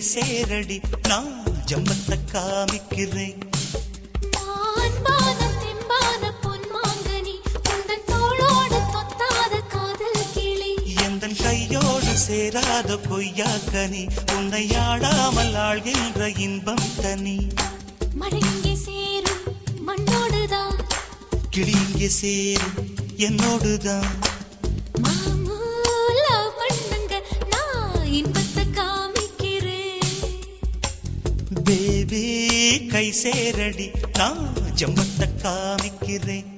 சேரடி நான் ஜம்பத்தை காமிக்கிறேன். கையோடு சேராத பொய்யாக்கனி உன்னை ஆடாமல் ஆழ்கின்ற இன்பம் தனி. மழை இங்கே சேரும் மண்ணோடுதான். கிளி இங்கே சேரும் என்னோடுதான். கை சேரடி நான் ஜம்பத்தை காமிக்கிறேன்.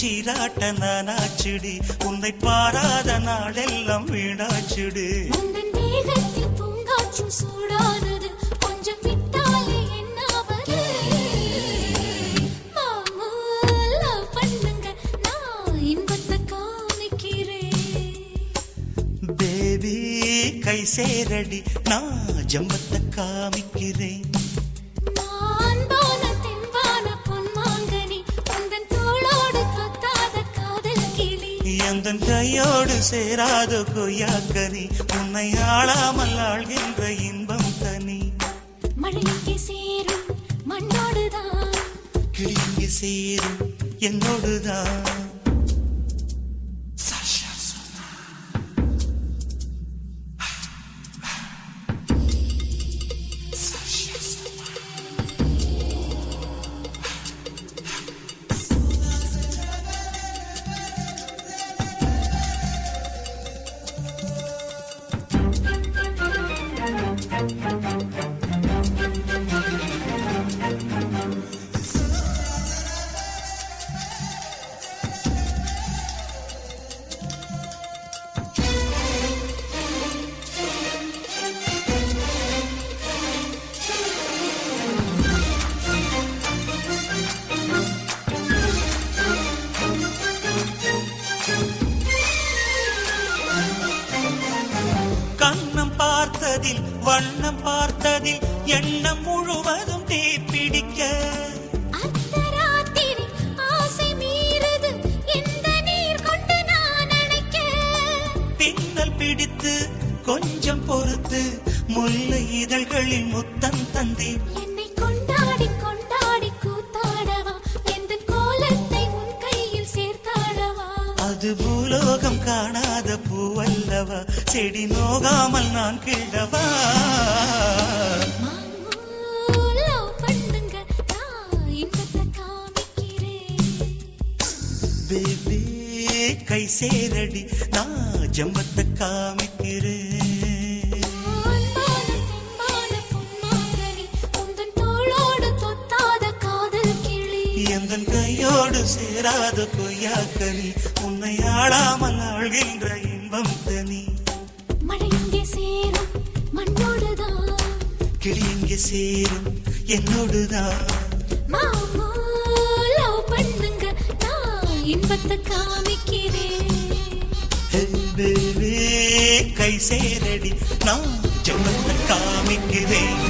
சீராட்ட நானாச்சுடி. உன்னை பாராத நாளெல்லாம் வீணாச்சுடு. சூடானது. கொஞ்சம் விட்டாலே கை சேரடி. நான் ஜம்பத்தை காமிக்கிறேன். எந்தன் கையோடு சேராத கொய்யாக்கனி. உன்னை ஆளாமல் ஆழ்கின்ற இன்பம் தனி. மழை சேரும் மண்ணோடுதான். கிளிங்கு சேரும் பார்த்ததில் வண்ணம் பார்த்ததில் எண்ணம் முழுவதும் தீப்பிடிக்க. பிடித்து கொஞ்சம் பொறுத்து முல்லை இதழ்களில் முத்தம் தந்தேன். அது பூலோகம் காணாத பூவல்லவா? செடி நோகாமல் நான் கிழவா? பேபி கை சேரடி நான் ஜம்பத்தை காமிக்கிறேன். எந்தன் கையோடு சேராத கொய்யாக்கனி உன்னை ஆளாமல் ஆழ்கின்ற இன்பம் தனி. மழை இங்கே சேரும் மண்ணோடுதான். கிளி இங்கே சேரும் என்னோடுதான். பண்ணுங்க நான் இன்பத்தை காமிக்கிறேன். கை சேரடி நான் ஜம்பத்தை காமிக்கிறேன்.